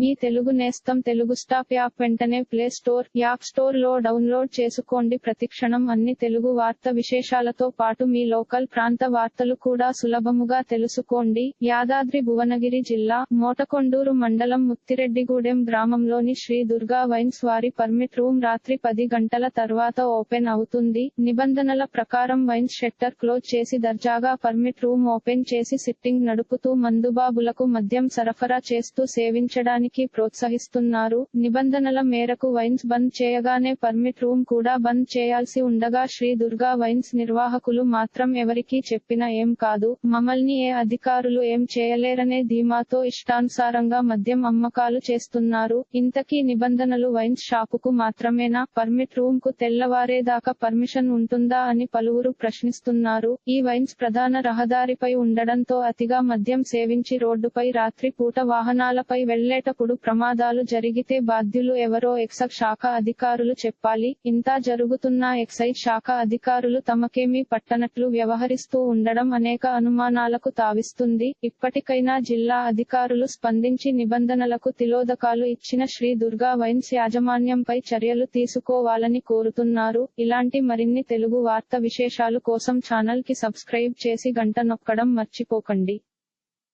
మీ తెలుగు నేస్తం Telugu stop app వెంటనే play store app స్టోర్లో డౌన్లోడ్ చేసుకోండి. ప్రతిక్షణం అన్ని తెలుగు వార్త విశేషాలతో పాటు మీ లోకల్ ప్రాంత వార్తలు కూడా సులభముగా తెలుసుకోండి. యాదాద్రి భువనగిరి జిల్లా మోటకొండూరు మండలం ముత్తిరెడ్డిగూడెం గ్రామంలోని శ్రీ దుర్గా వైన్స్ వారి పర్మిట్ రూమ్ రాత్రి పది గంటల తర్వాత ఓపెన్ అవుతుంది. నిబంధనల ప్రకారం వైన్స్ షెట్టర్ క్లోజ్ చేసి దర్జాగా పర్మిట్ రూమ్ ఓపెన్ చేసి సిట్టింగ్ నడుపుతూ మందుబాబులకు మద్యం సరఫరా చేస్తూ సేవించడానికి ప్రోత్సహిస్తున్నారు. నిబంధనల మేరకు వైన్స్ బంద్ చేయగానే పర్మిట్ రూమ్ కూడా బంద్ చేయాల్సి ఉండగా శ్రీ దుర్గా వైన్స్ నిర్వాహకులు మాత్రం ఎవరికీ చెప్పిన ఏం కాదు. మమ్మల్ని ఏ అధికారులు ఏం చేయలేరనే ధీమాతో ఇష్టానుసారంగా మద్యం అమ్మకాలు చేస్తున్నారు. ఇంతకీ నిబంధనలు వైన్స్ షాపుకు మాత్రమేనా? పర్మిట్ రూమ్కు తెల్లవారేదాకా పర్మిషన్ ఉంటుందా అని పలువురు ప్రశ్నిస్తున్నారు. ఈ వైన్స్ ప్రధాన రహదారిపై ఉండడంతో అతిగా మద్యం సేవించి రోడ్డుపై రాత్రి పూట వాహనాలపై వెళ్ళేటప్పుడు ప్రమాదాలు జరిగితే బాధ్యులు ఎవరో ఎక్సైజ్ శాఖ అధికారులు చెప్పాలి. ఇంతా జరుగుతున్నా ఎక్సైజ్ శాఖ అధికారులు తమకేమీ పట్టనట్లు వ్యవహరిస్తూ ఉండడం అనేక అనుమానాలకు తావిస్తుంది. ఇప్పటికైనా జిల్లా అధికారులు స్పందించి నిబంధనలకు తిలోదకాలు ఇచ్చిన శ్రీ దుర్గా వైన్స్ యాజమాన్యంపై చర్యలు తీసుకోవాలని కోరుతున్నారు. ఇలాంటి మరిన్ని తెలుగు వార్త విశేషాలు కోసం ఛానల్కి సబ్స్క్రైబ్ చేసి గంట నొక్కడం మర్చిపోకండి.